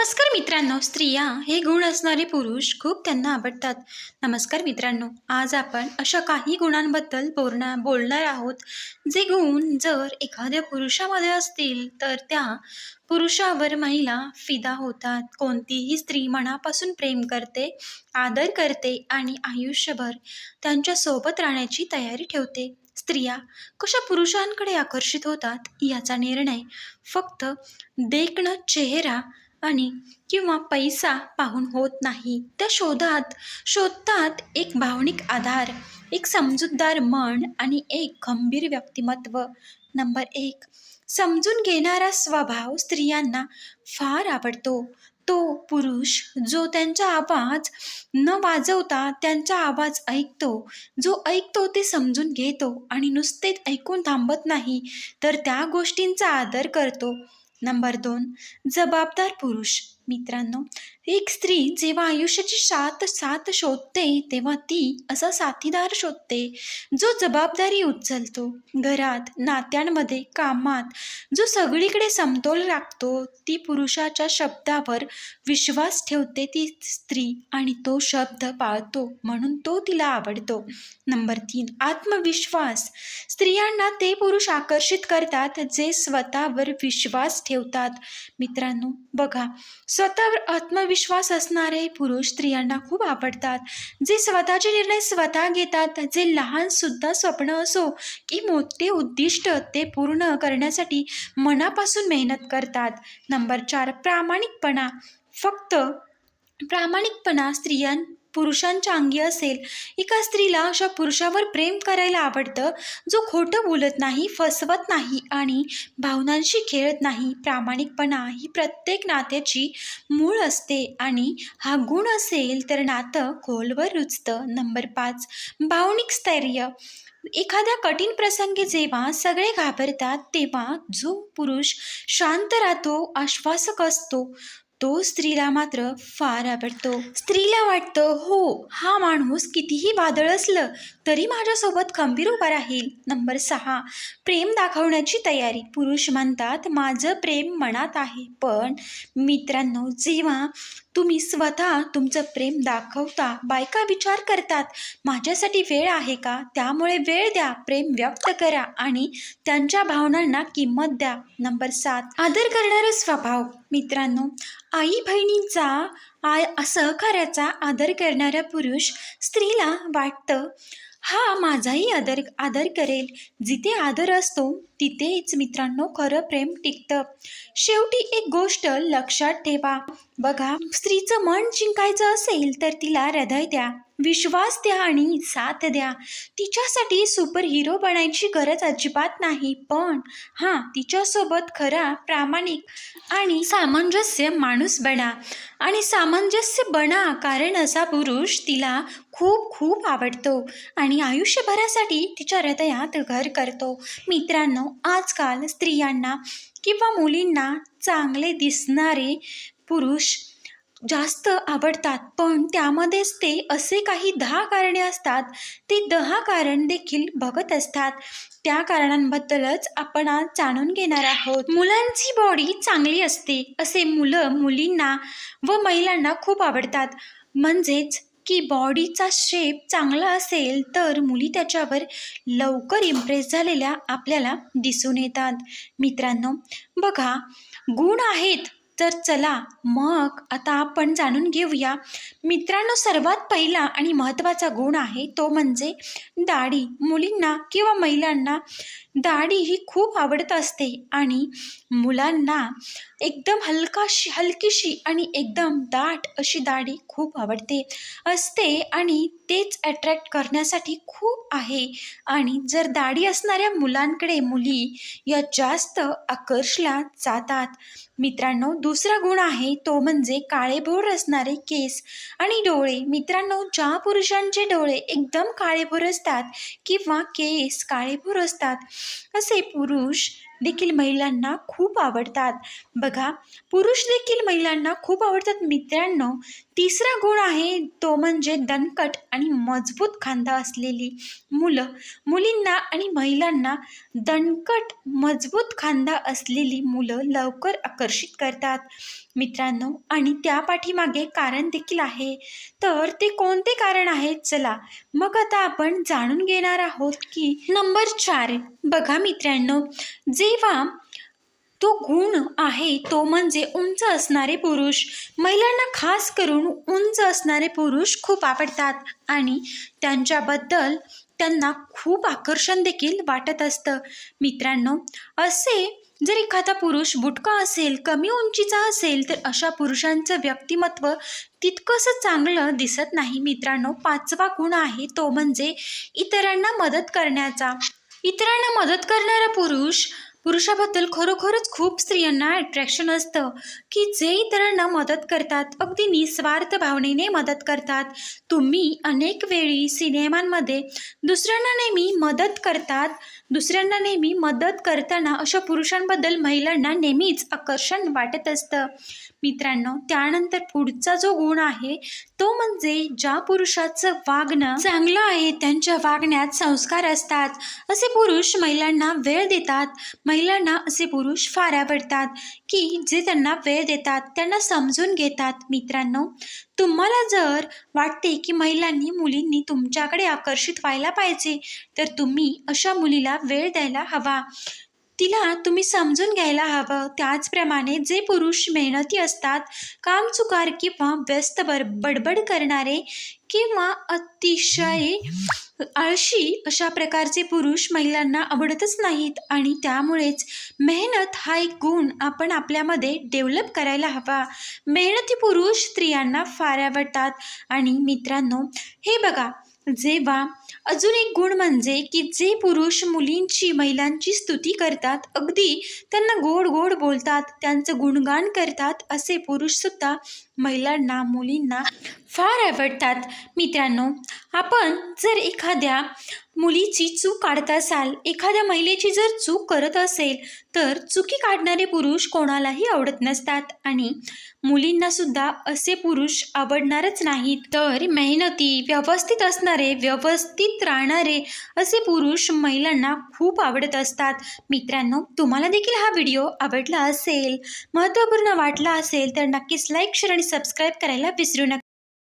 नमस्कार मित्रांनो स्त्रिया हे गुण असणारे पुरुष खूप त्यांना आवडतात. नमस्कार मित्रांनो आज आपण अशा काही गुणांबद्दल बोलणार बोलणार आहोत. जे गुण जर एखाद्या पुरुषामध्ये असतील तर त्या पुरुषावर महिला फिदा होतात. कोणतीही स्त्री मनापासून प्रेम करते आदर करते आणि आयुष्यभर त्यांच्यासोबत राहण्याची तयारी ठेवते. स्त्रिया कशा पुरुषांकडे आकर्षित होतात याचा निर्णय फक्त देखणं चेहरा आणि किंवा पैसा पाहून होत नाही. त्या शोधात शोधतात एक भावनिक आधार एक समजूतदार मन आणि एक गंभीर व्यक्तिमत्व. नंबर एक समजून घेणारा स्वभाव स्त्रियांना फार आवडतो. तो पुरुष जो त्यांचा आवाज न वाजवता त्यांचा आवाज ऐकतो जो ऐकतो ते समजून घेतो आणि नुसते ऐकून थांबत नाही तर त्या गोष्टींचा आदर करतो. नंबर दोन जबाबदार पुरुष. मित्रांनो एक स्त्री जेव्हा आयुष्याची साथ साथ शोधते तेव्हा ती असा साथीदार शोधते जो जबाबदारी उचलतो. घरात नात्यांमध्ये कामात जो सगळीकडे समतोल राखतो ती पुरुषाच्या शब्दावर विश्वास ठेवते ती स्त्री आणि तो शब्द पाळतो म्हणून तो तिला आवडतो. नंबर तीन आत्मविश्वास. स्त्रियांना ते पुरुष आकर्षित करतात जे स्वतःवर विश्वास ठेवतात. मित्रांनो बघा स्वतःवर आत्मविश्वास असणारे पुरुष स्त्रियांना खूप आवडतात. जे स्वतःचे निर्णय स्वतः घेतात जे लहानसुद्धा स्वप्न असो की मोठे उद्दिष्ट ते पूर्ण करण्यासाठी मनापासून मेहनत करतात. नंबर चार प्रामाणिकपणा. फक्त प्रामाणिकपणा स्त्रियां पुरुषांच्या अंगी असेल एका स्त्रीला अशा पुरुषावर प्रेम करायला आवडतं जो खोटं बोलत नाही फसवत नाही आणि भावनांशी खेळत नाही. प्रामाणिकपणा ही प्रत्येक नात्याची मूळ असते आणि हा गुण असेल तर नातं खोलवर रुजतं. नंबर पाच भावनिक स्थैर्य. एखाद्या कठीण प्रसंगी जेव्हा सगळे घाबरतात तेव्हा जो पुरुष शांत राहतो आश्वासक असतो तो स्त्रीला मात्र फार आवडतो. स्त्रीला वाटतं हो हा माणूस कितीही वादळ असलं तरी माझ्यासोबत खंबीर उभा राहील. नंबर सहा. प्रेम दाखवण्याची तयारी. पुरुष म्हणतात माझं प्रेम मनात आहे पण मित्रांनो जेव्हा तुम्ही स्वतः तुमचं प्रेम दाखवता बायका विचार करतात माझ्यासाठी वेळ आहे का? त्यामुळे वेळ द्या प्रेम व्यक्त करा आणि त्यांच्या भावनांना किंमत द्या. नंबर सात. आदर करणारा स्वभाव. मित्रांनो आई बहिणींचा आ सहकार्याचा आदर करणारा पुरुष स्त्रीला वाटतं हा माझाही आदर आदर करेल. जिथे आदर असतो तिथेच मित्रांनो खरं प्रेम टिकतं. शेवटी एक गोष्ट लक्षात ठेवा. बघा स्त्रीचं मन जिंकायचं असेल तर तिला हृदय द्या. विश्वास द्या आणि साथ द्या. तिच्यासाठी सुपर हिरो बनायची गरज अजिबात नाही. पण हां तिच्यासोबत खरा प्रामाणिक आणि सामंजस्य माणूस बना. आणि सामंजस्य बना कारण असा पुरुष तिला खूप खूप आवडतो आणि आयुष्यभरासाठी तिच्या हृदयात घर करतो. मित्रांनो आजकाल स्त्रियांना किंवा मुलींना चांगले दिसणारे पुरुष जास्त आवडतात पण त्यामध्येच ते असे काही दहा कारणे असतात ते दहा कारण देखील बघत असतात. त्या कारणांबद्दलच आपण आज जाणून घेणार आहोत. मुलांची बॉडी चांगली असते असे मुलं मुलींना व महिलांना खूप आवडतात. म्हणजेच की बॉडीचा शेप चांगला असेल तर मुली त्याच्यावर लवकर इम्प्रेस झालेल्या आपल्याला दिसून येतात. मित्रांनो बघा गुण आहेत तर चला मग आता आपण जाणून घेऊया. मित्रांनो सर्वात पहिला आणि महत्त्वाचा गुण आहे तो म्हणजे दाढी. मुलींना किंवा महिलांना दाढी ही खूप आवडत असते आणि मुलांना एकदम हलकाशी हलकीशी आणि एकदम दाट अशी दाढी खूप आवडते असते आणि तेच अट्रॅक्ट करण्यासाठी खूप आहे. आणि जर दाढी असणाऱ्या मुलांकडे मुली या जास्त आकर्षल्या जातात. मित्रांनो दुसरा गुण आहे तो म्हणजे काळेभोर असणारे केस आणि डोळे. मित्रांनो ज्या पुरुषांचे डोळे एकदम काळेभोर असतात किंवा केस काळेभोर असतात असे पुरुष देखील महिलांना खूप आवडतात. बघा पुरुष देखील महिलांना खूप आवडतात. मित्रांनो तिसरा गुण आहे तो म्हणजे दणकट आणि मजबूत खांदा असलेली मुलं. मुलींना आणि महिलांना दणकट मजबूत खांदा असलेली मुलं लवकर आकर्षित करतात. मित्रांनो आणि त्या पाठीमागे कारण देखील आहे. तर ते कोणते कारण आहे चला मग आता आपण जाणून घेणार आहोत की नंबर चार. बघा मित्रांनो जे तेव्हा तो गुण आहे तो म्हणजे उंच असणारे पुरुष. महिलांना खास करून उंच असणारे पुरुष खूप आवडतात आणि त्यांच्याबद्दल त्यांना खूप आकर्षण देखील वाटत असतं. मित्रांनो असे जर एखादा पुरुष बुटका असेल कमी उंचीचा असेल तर अशा पुरुषांचं व्यक्तिमत्व तितकंसं चांगलं दिसत नाही. मित्रांनो पाचवा गुण आहे तो म्हणजे इतरांना मदत करण्याचा. इतरांना मदत करणारा पुरुष पुरुषाबद्दल खरोखरच खूप स्त्रियांना अट्रॅक्शन असतं की जे इतरांना मदत करतात अगदी निस्वार्थ भावनेने मदत करतात. तुम्ही अनेक वेळी सिनेमांमध्ये दुसऱ्यांना नेहमी मदत करतात दुसऱ्यांना नेहमी मदत करताना अशा पुरुषांबद्दल महिलांना नेहमीच आकर्षण वाटत असतं. मित्रांनो त्यानंतर पुढचा जो गुण आहे तो म्हणजे ज्या पुरुषाचं वागणं चांगलं आहे त्यांच्या वागण्यात संस्कार असतात. असे पुरुष महिलांना वेळ देतात महिलांना असे पुरुष फार आवडतात की जे त्यांना वेळ देतात त्यांना समजून घेतात. मित्रांनो तुम्हाला जर वाटते की महिलांनी मुलींनी तुमच्याकडे आकर्षित व्हायला पाहिजे तर तुम्ही अशा मुलीला वेळ द्यायला हवा. तिला तुम्ही समजून घ्यायला हवं. त्याचप्रमाणे जे पुरुष मेहनती असतात कामचुकार किंवा व्यस्त बर बडबड करणारे किंवा अतिशय आळशी अशा प्रकारचे पुरुष महिलांना आवडतच नाहीत आणि त्यामुळेच मेहनत हा एक गुण आपण आपल्यामध्ये डेव्हलप करायला हवा. मेहनती पुरुष स्त्रियांना फार आवडतात. आणि मित्रांनो हे बघा जेव्हा अजून एक गुण म्हणजे की जे पुरुष मुलींची महिलांची स्तुती करतात अगदी त्यांना गोड गोड बोलतात त्यांचं गुणगान करतात असे पुरुषसुद्धा महिलांना मुलींना फार आवडतात. मित्रांनो आपण जर एखाद्या मुलीची चूक काढत असाल एखाद्या महिलेची जर चूक करत असेल तर चुकी काढणारे पुरुष कोणालाही आवडत नसतात. आणि मुलींनासुद्धा असे पुरुष आवडणारच नाहीत. तर मेहनती व्यवस्थित असणारे व्यवस्थित राहणारे असे पुरुष महिलांना खूप आवडत असतात. मित्रांनो तुम्हाला देखील हा व्हिडिओ आवडला असेल महत्त्वपूर्ण वाटला असेल तर नक्कीच लाईक शेअर आणि सबस्क्राईब करायला विसरू नका.